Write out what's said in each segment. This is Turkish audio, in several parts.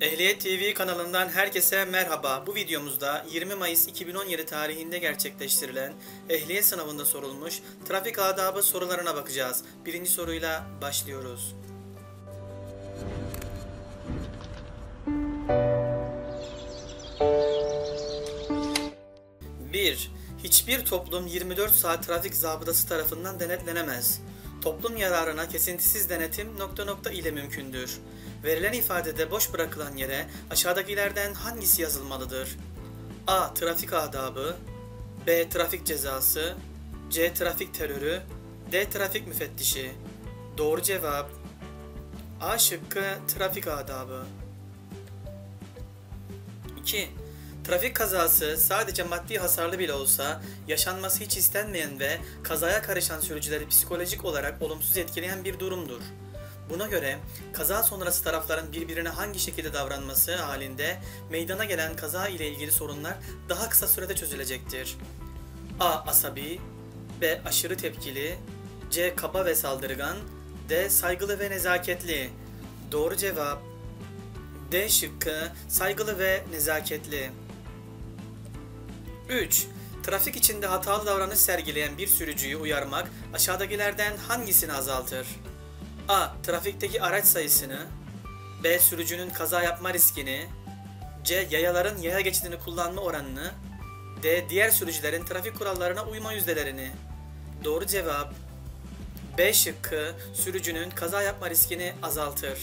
Ehliyet TV kanalından herkese merhaba. Bu videomuzda 20 Mayıs 2017 tarihinde gerçekleştirilen ehliyet sınavında sorulmuş trafik adabı sorularına bakacağız. Birinci soruyla başlıyoruz. Bir, Hiçbir toplum 24 saat trafik zabıtası tarafından denetlenemez. Toplum yararına kesintisiz denetim nokta nokta ile mümkündür. Verilen ifadede boş bırakılan yere aşağıdakilerden hangisi yazılmalıdır? A. Trafik adabı B. Trafik cezası C. Trafik terörü D. Trafik müfettişi Doğru cevap A şıkkı trafik adabı 2. Trafik kazası sadece maddi hasarlı bile olsa yaşanması hiç istenmeyen ve kazaya karışan sürücüleri psikolojik olarak olumsuz etkileyen bir durumdur. Buna göre kaza sonrası tarafların birbirine hangi şekilde davranması halinde meydana gelen kaza ile ilgili sorunlar daha kısa sürede çözülecektir. A. Asabi B. Aşırı tepkili C. Kaba ve saldırgan D. Saygılı ve nezaketli Doğru cevap D şıkkı saygılı ve nezaketli. 3. Trafik içinde hatalı davranış sergileyen bir sürücüyü uyarmak aşağıdakilerden hangisini azaltır? A. Trafikteki araç sayısını B. Sürücünün kaza yapma riskini C. Yayaların yaya geçidini kullanma oranını D. Diğer sürücülerin trafik kurallarına uyma yüzdelerini Doğru cevap B şıkkı sürücünün kaza yapma riskini azaltır.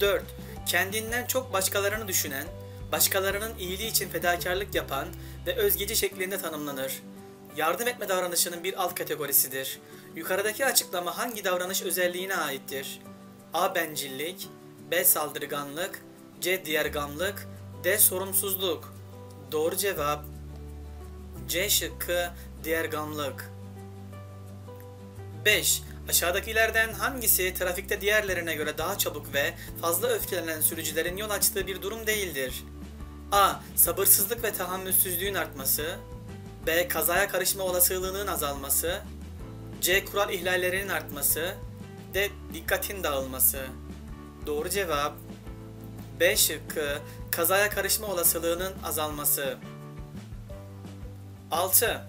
4. Kendinden çok başkalarını düşünen, başkalarının iyiliği için fedakarlık yapan ve özgeci şeklinde tanımlanır. Yardım etme davranışının bir alt kategorisidir. Yukarıdaki açıklama hangi davranış özelliğine aittir? A. Bencillik B. Saldırganlık C. Diğergamlık D. Sorumsuzluk Doğru cevap C şıkkı diğergamlık. 5. Aşağıdakilerden hangisi trafikte diğerlerine göre daha çabuk ve fazla öfkelenen sürücülerin yol açtığı bir durum değildir? A. Sabırsızlık ve tahammülsüzlüğün artması B. Kazaya karışma olasılığının azalması C. Kural ihlallerinin artması D. Dikkatin dağılması Doğru cevap B şıkkı kazaya karışma olasılığının azalması 6.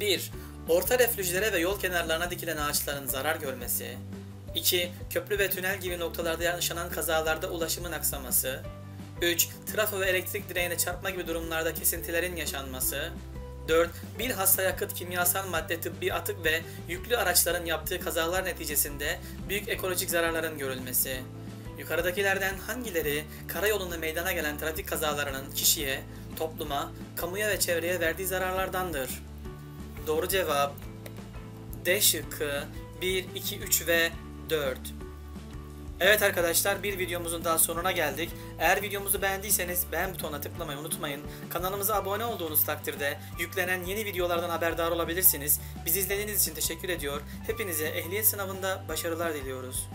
1. Orta reflüjlere ve yol kenarlarına dikilen ağaçların zarar görmesi 2. Köprü ve tünel gibi noktalarda yaşanan kazalarda ulaşımın aksaması 3. Trafo ve elektrik direğine çarpma gibi durumlarda kesintilerin yaşanması 4. Bilhassa yakıt, kimyasal madde, tıbbi atık ve yüklü araçların yaptığı kazalar neticesinde büyük ekolojik zararların görülmesi. Yukarıdakilerden hangileri karayolunda meydana gelen trafik kazalarının kişiye, topluma, kamuya ve çevreye verdiği zararlardandır? Doğru cevap D şıkkı 1, 2, 3 ve 4. Evet arkadaşlar bir videomuzun daha sonuna geldik. Eğer videomuzu beğendiyseniz beğen butonuna tıklamayı unutmayın. Kanalımıza abone olduğunuz takdirde yüklenen yeni videolardan haberdar olabilirsiniz. Bizi izlediğiniz için teşekkür ediyor. Hepinize ehliyet sınavında başarılar diliyoruz.